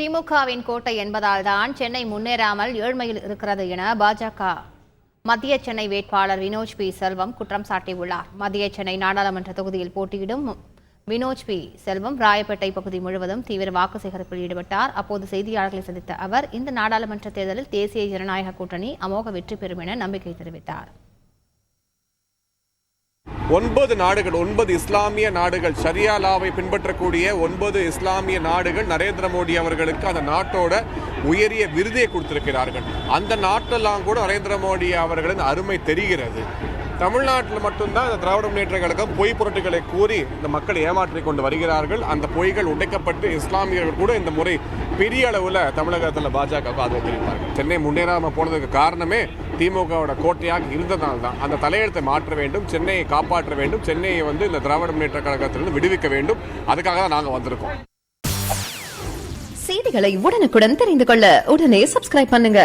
திமுகவின் கோட்டை என்பதால் தான் சென்னை முன்னேறாமல் ஏழ்மையில் இருக்கிறது என பாஜக. மத்திய சென்னை வேட்பாளர் வினோஜ் பி. செல்வம் குற்றம் சாட்டியுள்ளார். மத்திய சென்னை நாடாளுமன்ற தொகுதியில் போட்டியிடும் வினோஜ் பி. செல்வம் ராயப்பேட்டை பகுதி முழுவதும் தீவிர வாக்கு சேகரிப்பில் ஈடுபட்டார். அப்போது செய்தியாளர்களை சந்தித்த அவர் இந்த நாடாளுமன்ற தேர்தலில் தேசிய ஜனநாயக கூட்டணி அமோக வெற்றி பெறும் என நம்பிக்கை தெரிவித்தார். ஒன்பது நாடுகள் ஒன்பது இஸ்லாமிய நாடுகள் ஷரியா லாவை பின்பற்றக்கூடிய ஒன்பது இஸ்லாமிய நாடுகள் நரேந்திர மோடி அவர்களுக்கு அந்த நாட்டோட உயரிய விருதியை கொடுத்திருக்கிறார்கள். அந்த நாட்டெல்லாம் கூட நரேந்திர மோடி அவர்களின் அருமை தெரிகிறது. தமிழ்நாட்டில் மட்டும்தான் இந்த திராவிட முன்னேற்ற கழகம் பொய் புரட்டுகளை கூறி இந்த மக்களை ஏமாற்றி கொண்டு வருகிறார்கள். அந்த பொய்கள் உடைக்கப்பட்டு இஸ்லாமியர்கள் கூட இந்த முறை பெரிய அளவில் தமிழகத்தில் பாஜக ஆதரவு சென்னை முன்னேறாமல் போனதுக்கு காரணமே திமுகவோட கோட்டையாக இருந்ததால் தான் அந்த தலையெழுத்தை மாற்ற வேண்டும் சென்னையை காப்பாற்ற வேண்டும் சென்னையை வந்து இந்த திராவிட முன்னேற்ற கழகத்திலிருந்து விடுவிக்க வேண்டும். அதுக்காக தான் நாங்கள் வந்திருக்கோம். செய்திகளை உடனுக்குடன் தெரிந்து கொள்ள உடனே சப்ஸ்கிரைப் பண்ணுங்க.